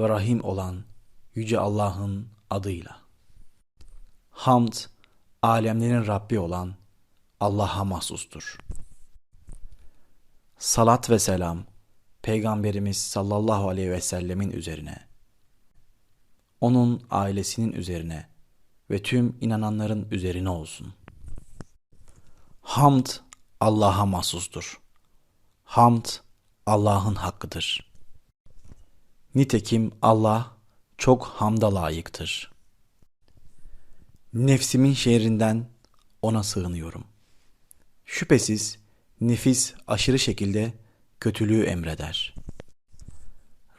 ve Rahim olan Yüce Allah'ın adıyla. Hamd, alemlerin Rabbi olan Allah'a mahsustur. Salat ve selam, Peygamberimiz sallallahu aleyhi ve sellemin üzerine, onun ailesinin üzerine ve tüm inananların üzerine olsun. Hamd, Allah'a mahsustur. Hamd, Allah'ın hakkıdır. Nitekim Allah çok hamda layıktır. Nefsimin şehrinden ona sığınıyorum. Şüphesiz nefis aşırı şekilde kötülüğü emreder.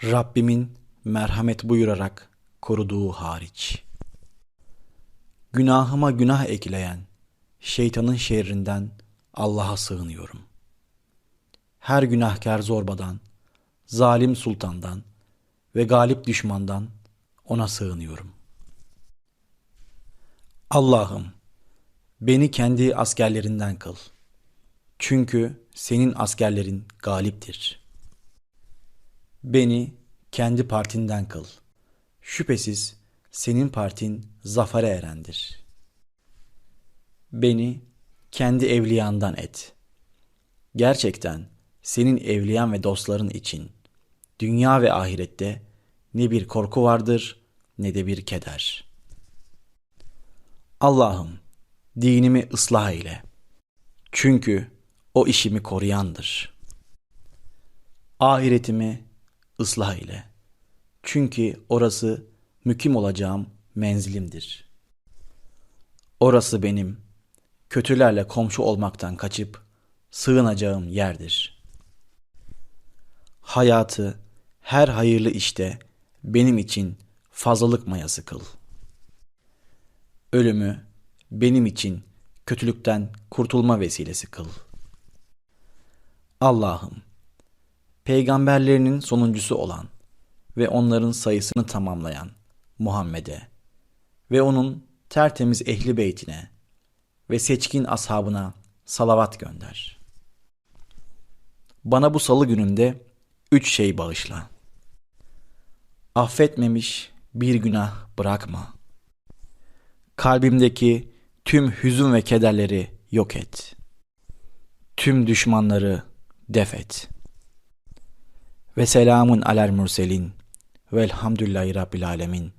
Rabbimin merhamet buyurarak koruduğu hariç. Günahıma günah ekleyen şeytanın şerrinden Allah'a sığınıyorum. Her günahkar zorbadan, zalim sultandan ve galip düşmandan ona sığınıyorum. Allah'ım beni kendi askerlerinden kıl. Çünkü senin askerlerin galiptir. Beni kendi partinden kıl. Şüphesiz senin partin zafere erendir. Beni kendi evliyandan et. Gerçekten senin evliyan ve dostların için dünya ve ahirette ne bir korku vardır ne de bir keder. Allah'ım dinimi ıslah eyle. Çünkü o işimi koruyandır. Ahiretimi ıslah eyle. Çünkü orası mükim olacağım menzilimdir. Orası benim kötülerle komşu olmaktan kaçıp sığınacağım yerdir. Hayatı her hayırlı işte benim için fazlalık mayası kıl. Ölümü benim için kötülükten kurtulma vesilesi kıl. Allah'ım, peygamberlerinin sonuncusu olan ve onların sayısını tamamlayan Muhammed'e ve onun tertemiz ehli beytine ve seçkin ashabına salavat gönder. Bana bu salı gününde üç şey bağışla. Affetmemiş bir günah bırakma. Kalbimdeki tüm hüzün ve kederleri yok et. Tüm düşmanları def et. Ve selamun alel murselin velhamdülillahi rabbil alemin.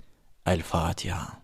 El Fatiha.